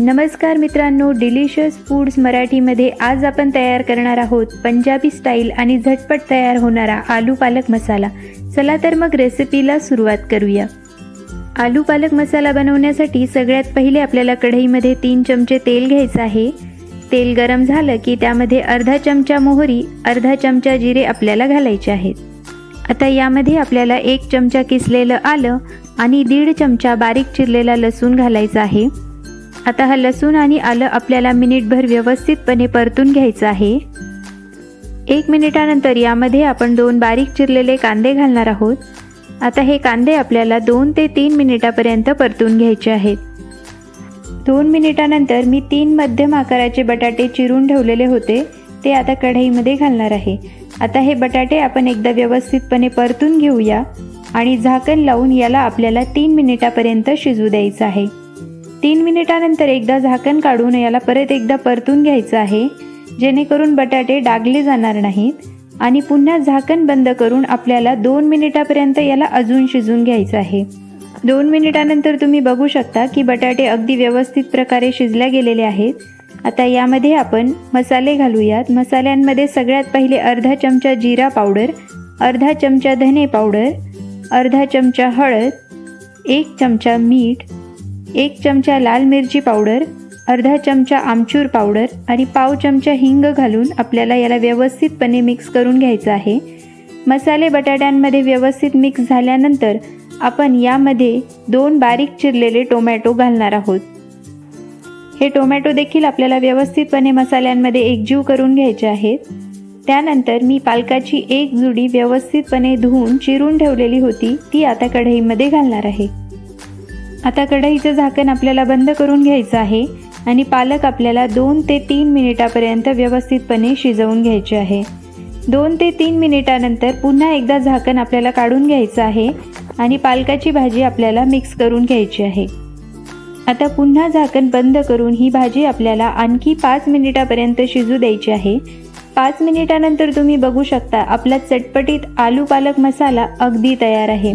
नमस्कार मित्रांनो delicious foods मराठीमध्ये आज आपण तयार करणार आहोत पंजाबी स्टाईल आणि झटपट तयार होणारा आलू पालक मसाला. चला तर मग रेसिपीला सुरुवात करूया. आलू पालक मसाला बनवण्यासाठी सगळ्यात पहिले आपल्याला कढईमध्ये तीन चमचे तेल घ्यायचं आहे. तेल गरम झालं की त्यामध्ये अर्धा चमचा मोहरी अर्धा चमचा जिरे आपल्याला घालायचे आहेत. आता यामध्ये आपल्याला एक चमचा किसलेलं आलं आणि दीड चमचा बारीक चिरलेला लसूण घालायचा आहे. आता हा लसूण आणि आलं आपल्याला मिनिटभर व्यवस्थितपणे परतून घ्यायचं आहे. एक मिनिटानंतर यामध्ये आपण दोन बारीक चिरलेले कांदे घालणार आहोत. आता हे कांदे आपल्याला दोन ते तीन मिनिटापर्यंत परतून घ्यायचे आहेत. दोन मिनिटानंतर मी तीन मध्यम आकाराचे बटाटे चिरून ठेवलेले होते. ते आता कढईमध्ये घालणार आहे. आता हे बटाटे आपण एकदा व्यवस्थितपणे परतून घेऊया आणि झाकण लावून याला आपल्याला तीन मिनिटापर्यंत शिजू द्यायचं आहे. तीन मिनिटानंतर एकदा झाकण काढून याला परत एकदा परतून घ्यायचं आहे. जेणेकरून बटाटे डागले जाणार नाहीत आणि पुन्हा झाकण बंद करून आपल्याला दोन मिनिटापर्यंत याला अजून शिजून घ्यायचं आहे. दोन मिनिटानंतर तुम्ही बघू शकता की बटाटे अगदी व्यवस्थित प्रकारे शिजल्या गेलेले आहेत. आता यामध्ये आपण मसाले घालूयात. मसाल्यांमध्ये सगळ्यात पहिले अर्धा चमचा जिरा पावडर अर्धा चमचा धने पावडर अर्धा चमचा हळद एक चमचा मीठ एक चमचा लाल मिरची पावडर अर्धा चमचा आमचूर पावडर आणि पाव चमचा हिंग घालून आपल्याला याला व्यवस्थितपणे मिक्स करून घ्यायचं आहे. मसाले बटाट्यांमध्ये व्यवस्थित मिक्स झाल्यानंतर आपण यामध्ये दोन बारीक चिरलेले टोमॅटो घालणार आहोत. हे टोमॅटो देखील आपल्याला व्यवस्थितपणे मसाल्यांमध्ये एकजीव करून घ्यायचे आहेत. त्यानंतर मी पालकाची एक जुडी व्यवस्थितपणे धुवून चिरून ठेवलेली होती ती आता कढईमध्ये घालणार आहे. आता कढईचं झाकण आपल्याला बंद करून घ्यायचं आहे आणि पालक आपल्याला दोन ते तीन मिनिटापर्यंत व्यवस्थितपणे शिजवून घ्यायचे आहे. दोन ते तीन मिनिटानंतर पुन्हा एकदा झाकण आपल्याला काढून घ्यायचं आहे आणि पालकाची भाजी आपल्याला मिक्स करून घ्यायची आहे. आता पुन्हा झाकण बंद करून ही भाजी आपल्याला आणखी पाच मिनिटापर्यंत शिजू द्यायची आहे. पाच मिनिटानंतर तुम्ही बघू शकता आपला चटपटीत आलू पालक मसाला अगदी तयार आहे.